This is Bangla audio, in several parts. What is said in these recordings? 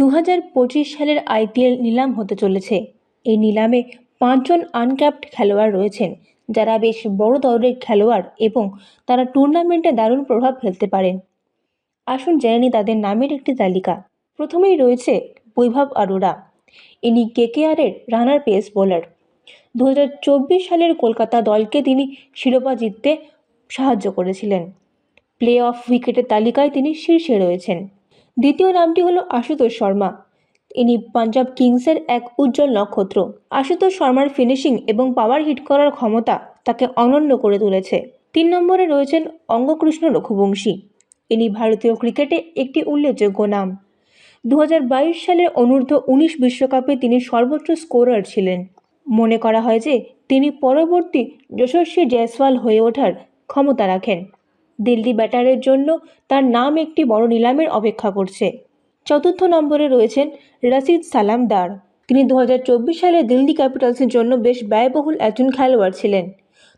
দু হাজার পঁচিশ সালের আইপিএল নিলাম হতে চলেছে। এই নিলামে পাঁচজন আনক্যাপড খেলোয়াড় রয়েছেন, যারা বেশ বড় দরের খেলোয়াড় এবং তারা টুর্নামেন্টে দারুণ প্রভাব ফেলতে পারেন। আসুন জেনে তাদের নামের একটি তালিকা। প্রথমেই রয়েছে বৈভব অরোরা ইনি কেকেআরের রানার পেস বোলার। দু হাজার চব্বিশ সালের কলকাতা দলকে তিনি শিরোপা জিততে সাহায্য করেছিলেন। প্লে অফ উইকেটের তালিকায় তিনি শীর্ষে রয়েছেন। দ্বিতীয় নামটি হলো আশুতোষ শর্মা। ইনি পাঞ্জাব কিংসের এক উজ্জ্বল নক্ষত্র। আশুতোষ শর্মার ফিনিশিং এবং পাওয়ার হিট করার ক্ষমতা তাকে অনন্য করে তুলেছে। তিন নম্বরে রয়েছেন অঙ্গকৃষ্ণ রঘুবংশী। ইনি ভারতীয় ক্রিকেটে একটি উল্লেখযোগ্য নাম। দু হাজার বাইশ সালের অনূর্ধ্ব উনিশ বিশ্বকাপে তিনি সর্বোচ্চ স্কোরার ছিলেন। মনে করা হয় যে তিনি পরবর্তী যশস্বী জয়সওয়াল হয়ে ওঠার ক্ষমতা রাখেন। দিল্লি ব্যাটারের জন্য তার নাম একটি বড় নিলামের অপেক্ষা করছে। চতুর্থ নম্বরে রয়েছেন রশিদ সালামদার তিনি দু হাজার চব্বিশ সালে দিল্লি ক্যাপিটালসের জন্য বেশ ব্যয়বহুল একজন খেলোয়াড় ছিলেন।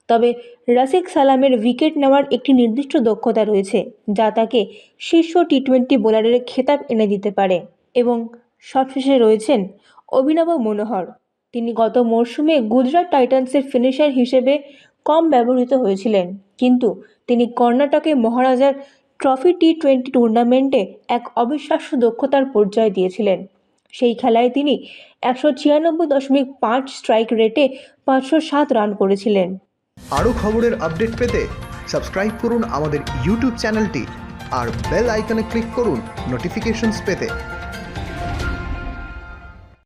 তবে রশিদ সালামের উইকেট নেওয়ার একটি নির্দিষ্ট দক্ষতা রয়েছে, যা তাকে শীর্ষ টি টোয়েন্টি বোলারের খেতাব এনে দিতে পারে এবং সবশেষে রয়েছেন অভিনব মনোহর। তিনি গত মরশুমে গুজরাট টাইটান্সের ফিনিশার হিসেবে কম ব্যবহৃত হয়েছিলেন। কিন্তু তিনি কর্ণাটকে মহারাজার ট্রফি টি টোয়েন্টি টুর্নামেন্টে এক অবিশ্বাস্য দক্ষতার পরিচয় দিয়েছিলেন। সেই খেলায় তিনি একশো ছিয়ানব্বই দশমিক পাঁচ স্ট্রাইক রেটে পাঁচশো সাত রান করেছিলেন। আরও খবরের আপডেট পেতে সাবস্ক্রাইব করুন আমাদের ইউটিউব চ্যানেলটি আর বেল আইকনে ক্লিক করুন নোটিফিকেশনস পেতে।